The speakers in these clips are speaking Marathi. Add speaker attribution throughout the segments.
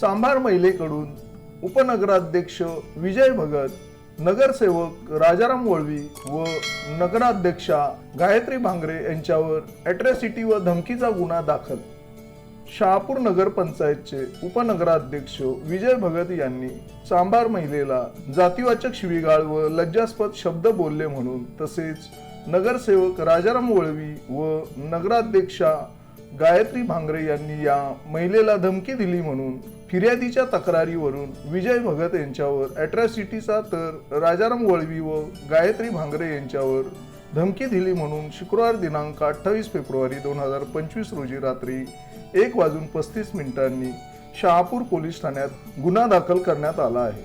Speaker 1: चांभार महिलेकडून उपनगराध्यक्ष विजय भगत नगरसेवक राजाराम वळवी व नगराध्यक्षा गायत्री भांगरे यांच्यावर ॲट्रॅसिटी व धमकीचा गुन्हा दाखल. शहापूर नगर पंचायतचे उपनगराध्यक्ष विजय भगत यांनी चांभार महिलेला जातीवाचक शिवीगाळ व लज्जास्पद शब्द बोलले म्हणून तसेच नगरसेवक राजाराम वळवी व नगराध्यक्षा गायत्री भांगरे यांनी या महिलेला धमकी दिली म्हणून फिर्यादीच्या तक्रारीवरून विजय भगत यांच्यावर अॅट्रॉसिटीचा तर राजाराम वळवी व गायत्री भांगरे यांच्यावर धमकी दिली म्हणून शुक्रवार दिनांक अठ्ठावीस फेब्रुवारी दोन हजार पंचवीस रोजी रात्री एक वाजून पस्तीस मिनिटांनी शहापूर पोलीस ठाण्यात गुन्हा दाखल करण्यात आला आहे.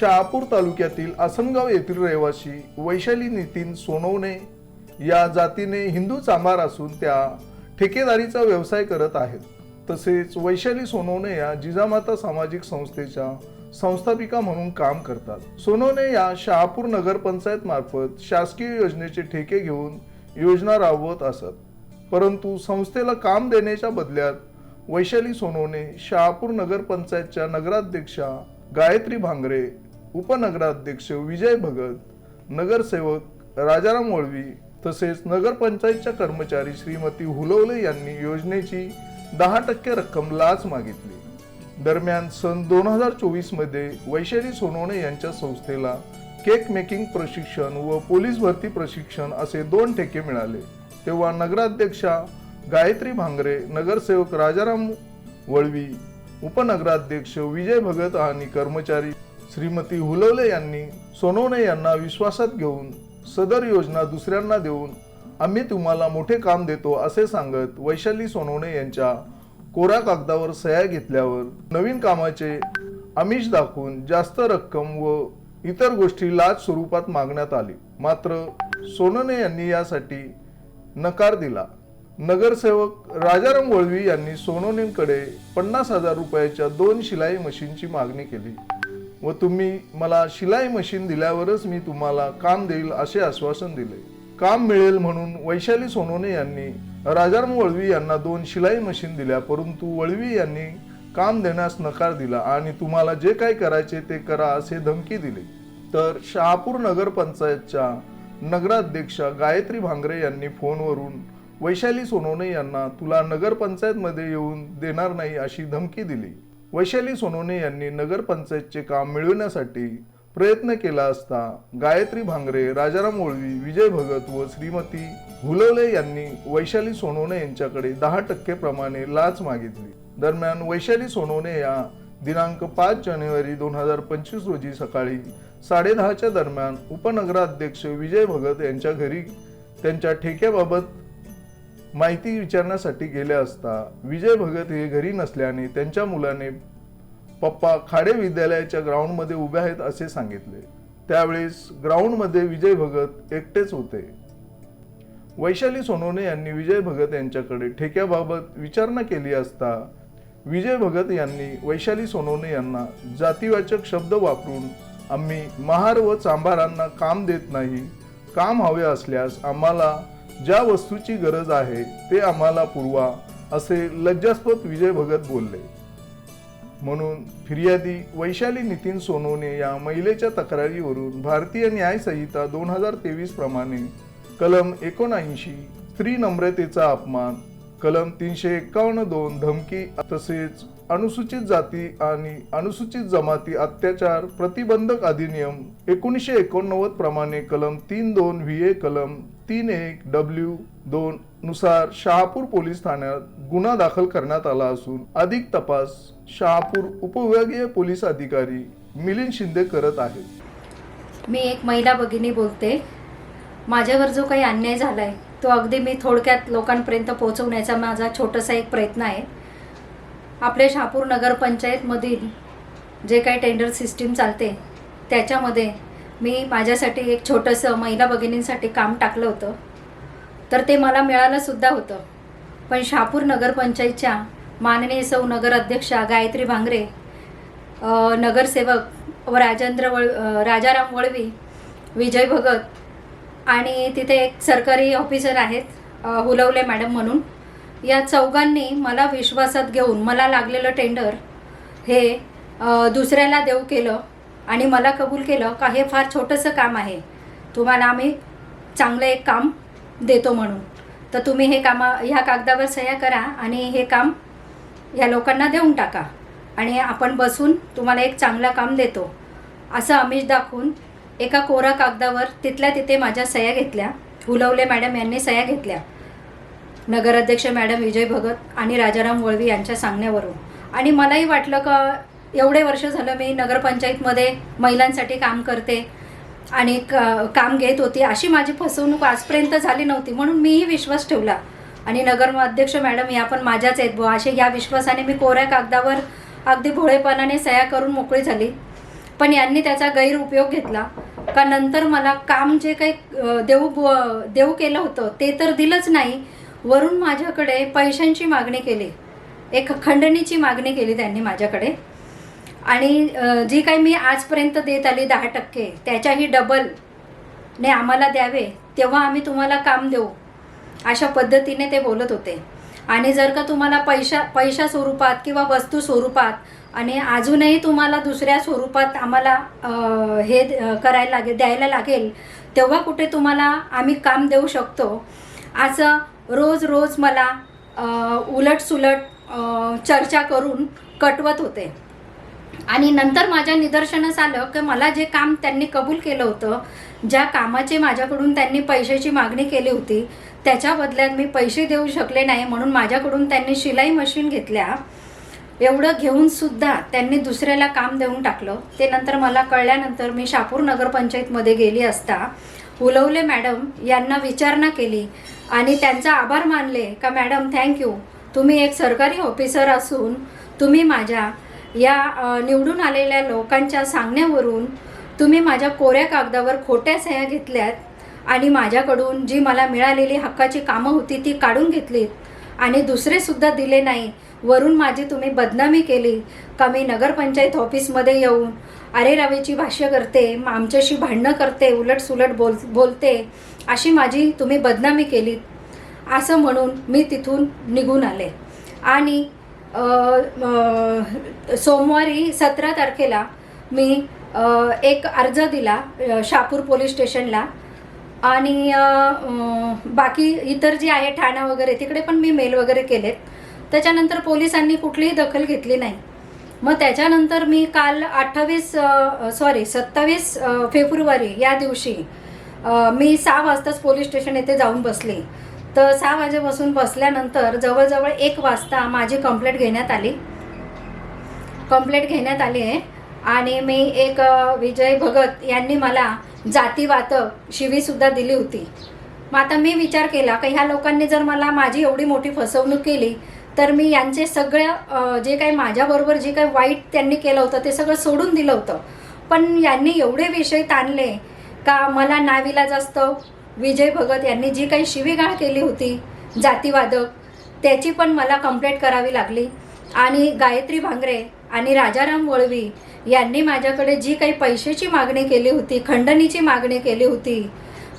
Speaker 1: शहापूर तालुक्यातील आसनगाव येथील रहिवासी वैशाली नितीन सोनवणे या जातीने हिंदू चांभार असून त्या ठेकेदारीचा व्यवसाय करत आहेत. तसेच वैशाली सोनवणे या जिजामाता सामाजिक संस्थेच्या संस्थापिका म्हणून काम करतात. सोनवणे या शहापूर नगरपंचायत मार्फत शासकीय योजनेचे ठेके घेऊन योजना राबवत असत. परंतु संस्थेला काम देण्याच्या बदल्यात वैशाली सोनवणे शहापूर नगरपंचायतच्या नगराध्यक्षा गायत्री भांगरे उपनगराध्यक्ष विजय भगत नगरसेवक राजाराम वळवी तसेच नगरपंचायतच्या कर्मचारी श्रीमती हुलवले यांनी योजनेची दहा टक्के रक्कम लाच मागितली. दरम्यान सन दोन हजार चोवीसमध्ये वैशाली सोनवणे यांच्या संस्थेला केक मेकिंग प्रशिक्षण व पोलीस भरती प्रशिक्षण असे दोन ठेके मिळाले. तेव्हा नगराध्यक्षा गायत्री भांगरे नगरसेवक राजाराम वळवी उपनगराध्यक्ष विजय भगत आणि कर्मचारी श्रीमती हुलवले यांनी सोनवणे यांना विश्वासात घेऊन सदर योजना दुसऱ्यांना देऊन आम्ही तुम्हाला मोठे काम देतो असे सांगत वैशाली सोनवणे यांच्या कोरा कागदावर सह्या घेतल्यावर नवीन कामाचे आमिष दाखवून जास्त रक्कम व इतर गोष्टी लाच स्वरूपात मागण्यात आली. मात्र सोनने यांनी यासाठी नकार दिला. नगरसेवक राजाराम वळवी यांनी सोनोनींकडे पन्नास हजार रुपयाच्या दोन शिलाई मशीनची मागणी केली. व तुम्ही मला शिलाई मशीन दिल्यावरच मी तुम्हाला काम देईल असे आश्वासन दिले. काम मिळेल म्हणून वैशाली सोनोने यांनी राजाराम वळवी यांना दोन शिलाई मशीन दिल्या परंतु वळवी यांनी काम देण्यास नकार दिला आणि तुम्हाला जे काय करायचे ते करा असे धमकी दिली. तर शहापूर नगरपंचायतच्या नगराध्यक्षा गायत्री भांगरे यांनी फोनवरून वैशाली सोनोने यांना तुला नगरपंचायतमध्ये येऊन देणार नाही अशी धमकी दिली. वैशाली सोनोने यांनी नगरपंचायतचे काम मिळविण्यासाठी प्रयत्न केला असता गायत्री भांगरे राजाराम ओळवी विजय भगत व श्रीमती हुलवले यांनी वैशाली सोनोने यांच्याकडे दहा टक्के प्रमाणे लाच मागितली. दरम्यान वैशाली सोनोने या दिनांक पाच जानेवारी दोन हजार पंचवीस रोजी सकाळी साडेदहाच्या दरम्यान उपनगराध्यक्ष विजय भगत यांच्या घरी त्यांच्या ठेक्याबाबत माहिती विचारण्यासाठी गेले असता विजय भगत हे घरी नसल्याने त्यांच्या मुलाने पप्पा खाडे विद्यालयाच्या ग्राउंडमध्ये उभे आहेत असे सांगितले. त्यावेळेस ग्राउंडमध्ये विजय भगत एकटेच होते. वैशाली सोनोने यांनी विजय भगत यांच्याकडे ठेक्याबाबत विचारणा केली असता विजय भगत यांनी वैशाली सोनोने यांना जातीवाचक शब्द वापरून आम्ही महार व चांभारांना काम देत नाही काम हवे असल्यास आम्हाला ज्या वस्तूची गरज आहे ते आम्हाला पुरवा असे लज्जास्पद विजय भगत बोलले. म्हणून फिर्यादी वैशाली नितीन सोनोने या महिलेच्या तक्रारीवरून भारतीय न्याय संहिता दोन हजार तेवीस प्रमाणे कलम एकोणऐंशी स्त्री नम्रतेचा अपमान कलम तीनशे एकावन्न दोन धमकी तसेच अनुसूचित जाती आणि अनुसूचित जमाती अत्याचार प्रतिबंधक अधिनियम एकोणीसशे एकोणनव्वद प्रमाणे कलम तीन दोन व्ही ए कलम तीन एक डब्ल्यू दोन नुसार शहापूर पोलीस ठाण्यात गुन्हा दाखल करण्यात आला असून अधिक तपास शहापूर उपविभागीय पोलीस अधिकारी मिलिंद शिंदे करत आहेत.
Speaker 2: मी एक महिला भगिनी बोलते. माझ्यावर जो काही अन्याय झाला आहे तो अगदी मी थोडक्यात लोकांपर्यंत पोहोचवण्याचा माझा छोटासा एक प्रयत्न आहे. आपल्या शहापूर नगरपंचायतमधील जे काही टेंडर सिस्टीम चालते त्याच्यामध्ये मी माझ्यासाठी एक छोटंसं महिला भगिनींसाठी काम टाकलं होतं. तर ते मला मिळालंसुद्धा होतं. पण शहापूर नगरपंचायतच्या माननीय सौ नगर अध्यक्षा गायत्री भांगरे नगरसेवक व राजेंद्र वळ राजाराम वळवी विजय भगत आणि तिथे एक सरकारी ऑफिसर आहेत हुलवले मॅडम म्हणून. या चौघांनी मला विश्वासात घेऊन मला लागलेलं टेंडर हे दुसऱ्याला देऊ केलं आणि मला कबूल केलं का हे फार छोटंसं काम आहे. तुम्हाला आम्ही चांगलं एक काम देतो म्हणून. तर तुम्ही हे कामा ह्या कागदावर सह्या करा आणि हे काम या लोकांना देऊन टाका. आणि आपण बसून तुम्हाला एक चांगलं काम देतो. असं आमिष दाखवून एका कोरा कागदावर तिथल्या तिथे माझ्या सह्या घेतल्या. हुलवले मॅडम यांनी सह्या घेतल्या. नगराध्यक्ष मॅडम विजय भगत आणि राजाराम वळवी यांच्या सांगण्यावरून. आणि मलाही वाटलं का एवढे वर्ष झालं मी नगरपंचायतमध्ये महिलांसाठी काम करते आणि क काम घेत होती. अशी माझी फसवणूक आजपर्यंत झाली नव्हती म्हणून मीही विश्वास ठेवला. आणि नगर अध्यक्ष मॅडम या पण माझ्याच आहेत बुवा. असे या विश्वासाने मी कोऱ्या कागदावर अगदी भोळेपणाने सह्या करून मोकळी झाली. पण यांनी त्याचा गैरउपयोग घेतला. का नंतर मला काम जे काही देऊ देऊ केलं होतं ते तर दिलंच नाही. वरून माझ्याकडे पैशांची मागणी केली. एक खंडणीची मागणी केली त्यांनी माझ्याकडे. आणि जी काही मी आजपर्यंत देत आली दहा टक्के त्याच्याही डबल ने आम्हाला द्यावे तेव्हा आम्ही तुम्हाला काम देऊ अशा पद्धतीने ते बोलत होते. आणि जर का तुम्हाला पैशा पैशा स्वरूपात किंवा वस्तू स्वरूपात आणि अजूनही तुम्हाला दुसऱ्या स्वरूपात आम्हाला हे करायला लागेल द्यायला लागेल तेव्हा कुठे तुम्हाला आम्ही काम देऊ शकतो असं रोज रोज मला उलटसुलट चर्चा करून कटवत होते. आणि नंतर माझ्या निदर्शनास आलं की मला जे काम त्यांनी कबूल केलं होतं ज्या कामाचे माझ्याकडून त्यांनी पैशाची मागणी केली होती त्याच्या बदल्यात मी पैसे देऊ शकले नाही म्हणून माझ्याकडून त्यांनी शिलाई मशीन घेतल्या. एवढं घेऊन सुद्धा त्यांनी दुसऱ्याला काम देऊन टाकलं. ते नंतर मला कळल्यानंतर मी शापूर नगरपंचायतमध्ये गेली असता उलवले मॅडम यांना विचारणा केली. आणि त्यांचा आभार मानले का मॅडम थँक्यू तुम्ही एक सरकारी ऑफिसर असून तुम्ही माझ्या या निवडून आलेल्या लोकांच्या सांगण्यावरून तुम्ही माझ्या कोऱ्या कागदावर खोट्या सह्या घेतल्यात आणि माझ्याकडून जी मला मिळालेली हक्काची कामं होती ती काढून घेतलीत. आणि दुसरेसुद्धा दिले नाही. वरून माझी तुम्ही बदनामी केली. का मी नगरपंचायत ऑफिसमध्ये येऊन अरे रवेची भाष्य करते मग आमच्याशी भांडणं करते उलट सुलट बोल बोलते अशी माझी तुम्ही बदनामी केली असं म्हणून मी तिथून निघून आले. आणि सोमवारी सतरा तारखेला मी एक अर्ज दिला शापूर पोलीस स्टेशनला. आणि बाकी इतर जे आहे ठाणा वगैरे तिकडे पण मी मेल वगैरे केलेत. त्याच्यानंतर पोलिसांनी कुठलीही दखल घेतली नाही. मग त्याच्यानंतर मी काल अठ्ठावीस सॉरी सत्तावीस फेब्रुवारी या दिवशी मी सहा वाजताच पोलीस स्टेशन येथे जाऊन बसले. तर सहा वाजेपासून बसल्यानंतर जवळजवळ एक वाजता माझी कंप्लेंट घेण्यात आली. कंप्लेंट घेण्यात आली आहे. आणि मी एक विजय भगत यांनी मला जातीवातक शिवीसुद्धा दिली होती. मग आता मी विचार केला की ह्या लोकांनी जर मला माझी एवढी मोठी फसवणूक केली तर मी यांचे सगळ्या जे काही माझ्याबरोबर जे काही वाईट त्यांनी केलं होतं ते सगळं सोडून दिलं होतं. पण यांनी एवढे विषय ताणले का मला नाविला जास्त विजय भगत यांनी जी काही शिवीगाळ केली होती जातीवादक त्याची पण मला कंप्लेंट करावी लागली. आणि गायत्री भांगरे आणि राजाराम वळवी यांनी माझ्याकडे जी काही पैशाची मागणी केली होती खंडणीची मागणी केली होती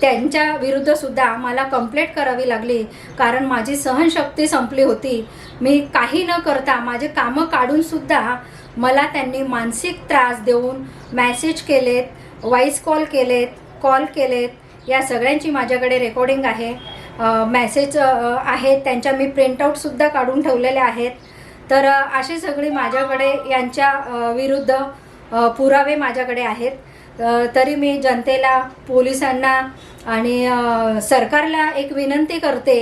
Speaker 2: त्यांच्या विरुद्ध सुद्धा मला कंप्लेंट करावी लागली. कारण माझी सहनशक्ती संपली होती. मी काही न करता माझे कामं काढून सुद्धा मला त्यांनी मानसिक त्रास देऊन मॅसेज केलेत व्हॉइस कॉल केलेत कॉल केलेत. या सगळ्यांची माझ्याकडे रेकॉर्डिंग आहे. मॅसेज आहेत. त्यांच्या मी प्रिंटआउटसुद्धा काढून ठेवलेल्या आहेत. तर असे अशी सगळी माझ्याकडे यांच्या विरुद्ध पुरावे माझ्याकडे आहेत. तरी मी जनतेला पोलिसांना आणि सरकारला एक विनंती करते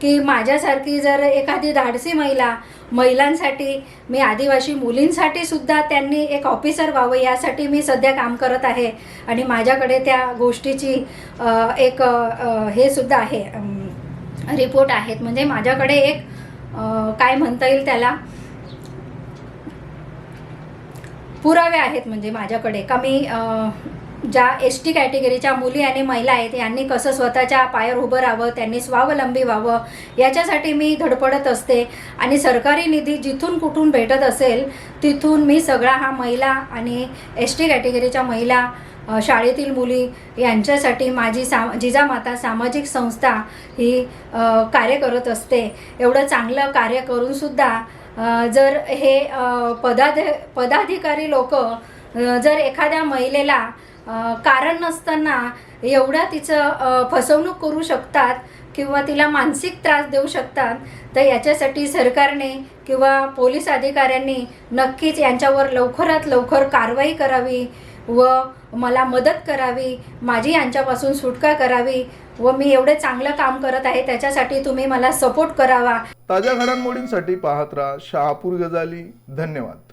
Speaker 2: की माझ्यासारखी जर एखादी धाडसी महिला महिलांसाठी मी आदिवासी मुलींसाठी सुद्धा त्यांनी एक ऑफिसर व्हावं यासाठी मी सध्या काम करत आहे. आणि माझ्याकडे त्या गोष्टीची एक हे सुद्धा आहे रिपोर्ट आहेत. म्हणजे माझ्याकडे एक काय म्हणता येईल त्याला? पुरावे आहेत म्हणजे माझ्याकडे. का मी ज्या एस टी कॅटेगरीच्या मुली आणि महिला आहेत यांनी कसं स्वतःच्या पायावर उभं राहावं त्यांनी स्वावलंबी व्हावं याच्यासाठी मी धडपडत असते. आणि सरकारी निधी जिथून कुठून भेटत असेल तिथून मी सगळा हा महिला आणि एस टी कॅटेगरीच्या महिला शाळेतील मुली यांच्यासाठी माझी सा जिजामाता सामाजिक संस्था ही कार्य करत असते. एवढं चांगलं कार्य करूनसुद्धा जर हे अ, पदाध पदाधिकारी लोक जर एखाद्या महिलेला कारण नसताना एवढं तिचं फसवणूक करू शकतात किंवा तिला मानसिक त्रास देऊ शकतात तर याच्यासाठी सरकारने किंवा पोलीस अधिकाऱ्यांनी नक्कीच यांच्यावर लवकरात लवकर कारवाई करावी व मला मदत करावी माझी यांच्यापासून सुटका करावी व मी एवढे चांगलं काम करत आहे त्याच्यासाठी तुम्ही मला सपोर्ट करावा.
Speaker 1: ताज्या घडामोडींसाठी पाहत राहा शहापूर गजाली. धन्यवाद.